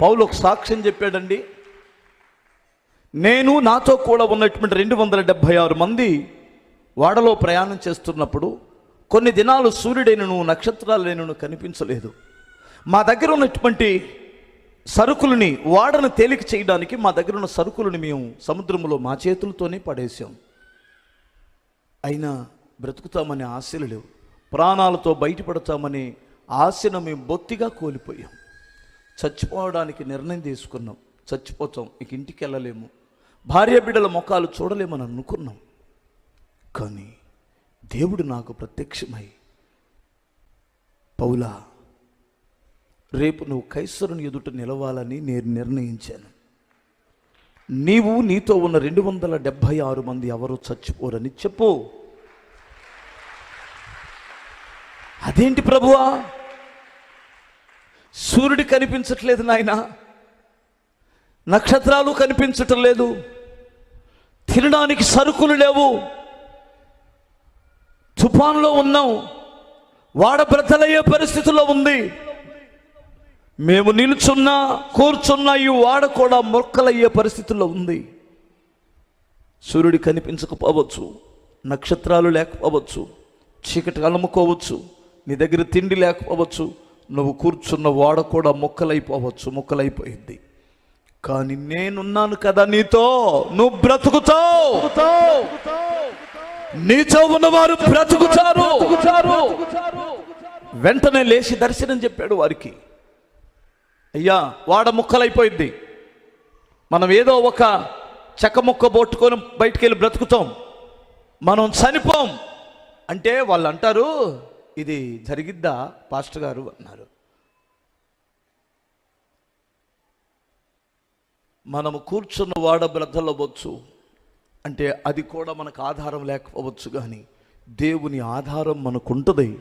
పౌలు ఒక సాక్ష్యం చెప్పాడండి. నేను నాతో కూడా ఉన్నటువంటి రెండు వందల డెబ్భై ఆరు మంది వాడలో ప్రయాణం చేస్తున్నప్పుడు కొన్ని దినాలు సూర్యుడైనను నక్షత్రాలైనను కనిపించలేదు. మా దగ్గర ఉన్నటువంటి సరుకులని వాడను తేలిక చేయడానికి మా దగ్గర ఉన్న సరుకులని మేము సముద్రంలో మా చేతులతోనే పడేసాం అయినా బ్రతుకుతామనే ఆశలు లేవు. ప్రాణాలతో బయటపడతామనే ఆశను మేము బొత్తిగా కోల్పోయాం. చచ్చిపోవడానికి నిర్ణయం తీసుకున్నాం. చచ్చిపోతాం. ఇక ఇంటికి వెళ్ళలేము. భార్య బిడ్డల ముఖాలు చూడలేమని అనుకున్నాం. కానీ దేవుడు నాకు ప్రత్యక్షమై పౌలా రేపు నువ్వు కైసరుని ఎదుట నిలవాలని నేను నిర్ణయించాను. నీవు నీతో ఉన్న రెండు వందల డెబ్భై ఆరు మంది ఎవరు చచ్చిపోరని చెప్పు. అదేంటి ప్రభువా? సూర్యుడు కనిపించట్లేదు నాయన. నక్షత్రాలు కనిపించటం లేదు. తినడానికి సరుకులు లేవు. తుఫాన్లో ఉన్నాం. వాడ బ్రతలయ్యే పరిస్థితిలో ఉంది. మేము నిలుచున్నా కూర్చున్నా ఈ వాడ కూడా మొక్కలయ్యే పరిస్థితుల్లో ఉంది. సూర్యుడు కనిపించకపోవచ్చు. నక్షత్రాలు లేకపోవచ్చు. చీకటి అలుముకోవచ్చు. నీ దగ్గర తిండి లేకపోవచ్చు. నువ్వు కూర్చున్న వాడ కూడా ముక్కలైపోవచ్చు ముక్కలైపోయింది కానీ నేనున్నాను కదా నీతో నువ్వు బ్రతుకుతావు. నీతో ఉన్నవారు బ్రతుకుతారు. వెంటనే లేచి దర్శనం చెప్పాడు వారికి. అయ్యా వాడ ముక్కలైపోయింది మనం ఏదో ఒక చెక్క ముక్క పోట్టుకొని బయటికి వెళ్ళి బ్రతుకుతాం. మనం చనిపోం. అంటే వాళ్ళు అంటారు ఇది జరిగిద్దా? పాస్టర్ గారు అన్నారు. మనము కూర్చున్న వాడ బ్రతలవచ్చు అంటే అది కూడా మనకు ఆధారం లేకపోవచ్చు కానీ దేవుని ఆధారం మనకుంటుంది.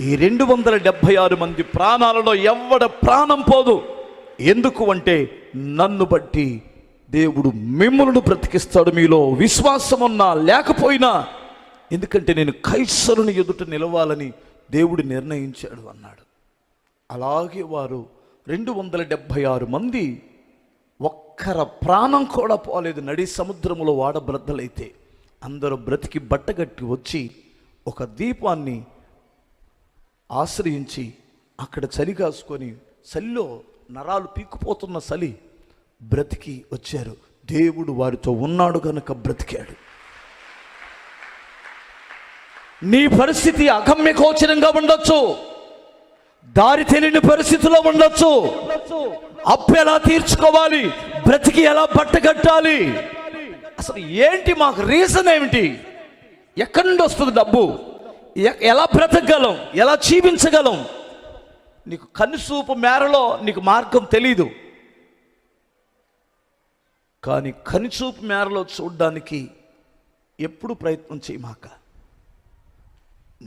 ఈ రెండు వందల డెబ్భై ఆరు మంది ప్రాణాలలో ఎవడ ప్రాణం పోదు. ఎందుకు అంటే నన్ను బట్టి దేవుడు మిమ్మల్ని బ్రతికిస్తాడు. మీలో విశ్వాసం ఉన్నా లేకపోయినా ఎందుకంటే నేను కైసరుని ఎదుట నిలవాలని దేవుడు నిర్ణయించాడు అన్నాడు. అలాగే వారు రెండు వందల డెబ్భై ఆరు మంది ఒక్కర ప్రాణం కూడా పోలేదు. నడి సముద్రములో వాడబ్రద్దలైతే అందరూ బ్రతికి బట్టగట్టి వచ్చి ఒక దీపాన్ని ఆశ్రయించి అక్కడ చలి కాసుకొని చలిలో నరాలు పీక్కుపోతున్న చలి బ్రతికి వచ్చారు. దేవుడు వారితో ఉన్నాడు కనుక బ్రతికాడు. నీ పరిస్థితి అగమ్యకోచరంగా ఉండొచ్చు. దారి తెలియని పరిస్థితిలో ఉండొచ్చు. అప్పు ఎలా తీర్చుకోవాలి? బ్రతికి ఎలా పట్టగట్టాలి అసలు ఏంటి మాకు రీజన్ ఏమిటి? ఎక్కడి నుండి వస్తుంది డబ్బు? ఎ- ఎలా బ్రతకగలం? ఎలా జీవించగలం? నీకు కనుసూపు మేరలో నీకు మార్గం తెలీదు. కానీ కనుచూపు మేరలో చూడడానికి ఎప్పుడు ప్రయత్నం చేయమాక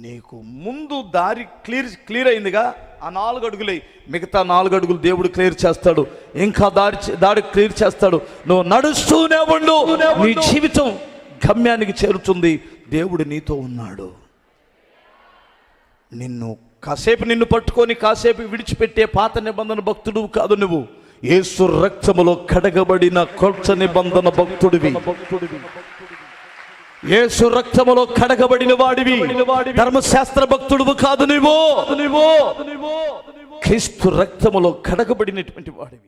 నీకు ముందు దారి క్లియర్ క్లియర్ అయిందిగా ఆ నాలుగు అడుగులే. మిగతా నాలుగు అడుగులు దేవుడు క్లియర్ చేస్తాడు. ఇంకా దారి దారి క్లియర్ చేస్తాడు. నువ్వు నడుస్తూనే ఉండు. నీ జీవితం గమ్యానికి చేరుతుంది. దేవుడు నీతో ఉన్నాడు. నిన్ను కాసేపు నిన్ను పట్టుకొని కాసేపు విడిచిపెట్టే పాత నిబంధన భక్తుడు కాదు నువ్వు. యేసు రక్తములో కడగబడిన కొత్త నిబంధన భక్తుడివి. యేసు రక్తములో కడగబడిన వాడివి. ధర్మశాస్త్ర భక్తుడువు కాదు నువ్వు క్రీస్తు రక్తములో కడగబడినటువంటి వాడివి.